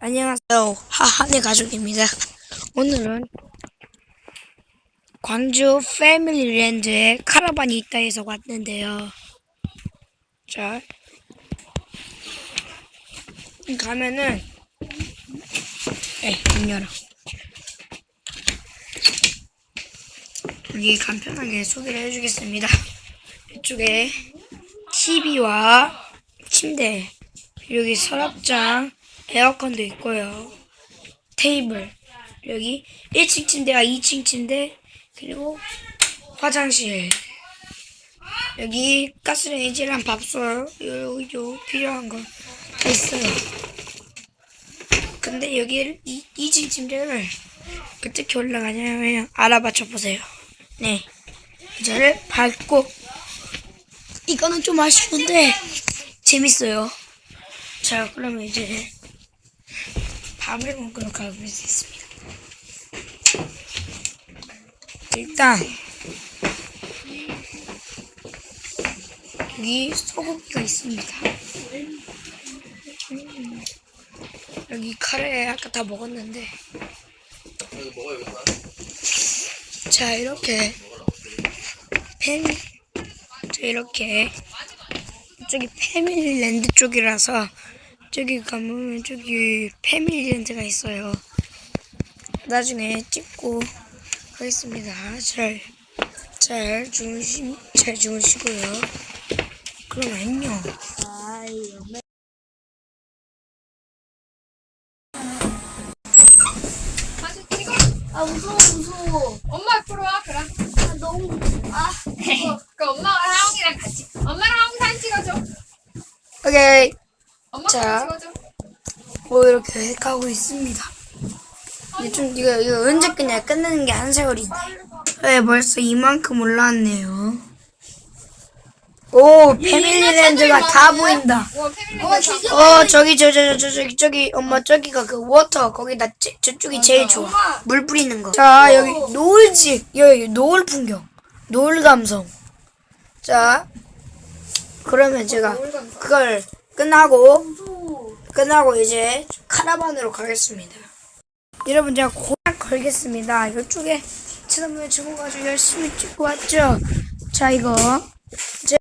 안녕하세요. 하하네 가족입니다. 오늘은 광주 패밀리랜드에 카라반이 있다 해서 왔는데요. 자, 가면은, 에, 문 열어. 여기 간편하게 소개를 해주겠습니다. 이쪽에 TV와 침대, 여기 서랍장, 에어컨도 있고요. 테이블, 여기 1층 침대와 2층 침대, 그리고 화장실. 여기 가스레인지랑 밥솥, 요, 요, 필요한 거 다 있어요. 근데 여기 2, 2층 침대를 어떻게 올라가냐면 알아맞혀 보세요. 네. 저를 밟고, 이거는 좀 아쉬운데, 재밌어요. 자, 그러면 이제 밥을 먹으러 가보겠습니다. 일단 여기 소고기가 있습니다. 음, 여기 카레 아까 다 먹었는데 자 이렇게 팬 자, 이렇게 저기 패밀리랜드 쪽이라서 저기 가면 저기 패밀리랜드가 있어요. 나중에 찍고 가겠습니다. 잘, 잘 주무시, 잘 주무시고요. 그럼 안녕. 아 무서워 무서워 엄마 앞으로 와 그럼. 아 너무 아 어, 그 엄마가 하영이랑 같이. 엄마랑 하영 사진 찍어줘. 오케이. 엄마 자. 찍어줘. 뭐 이렇게 가고 있습니다. 이게 좀 이거 이거 언제 끝냐? 끝내는 게 한 세월인데. 네, 벌써 이만큼 올라왔네요. 오, 패밀리랜드가 다 보인다. 와 패밀리 어, 어, 진짜? 어, 저기 저저 저 저기 저기 엄마 저기가 그 워터 거기다 제, 저쪽이 제일 좋아. 엄마. 물 뿌리는 거. 자, 여기 노을지 여기 노을 풍경. 노을 감성. 자, 그러면 제가 그걸 끝나고 끝나고 이제 카라반으로 가겠습니다. 여러분 제가 고약 걸겠습니다. 이쪽에 지난번에 주고 가지고 열심히 찍고 왔죠. 자 이거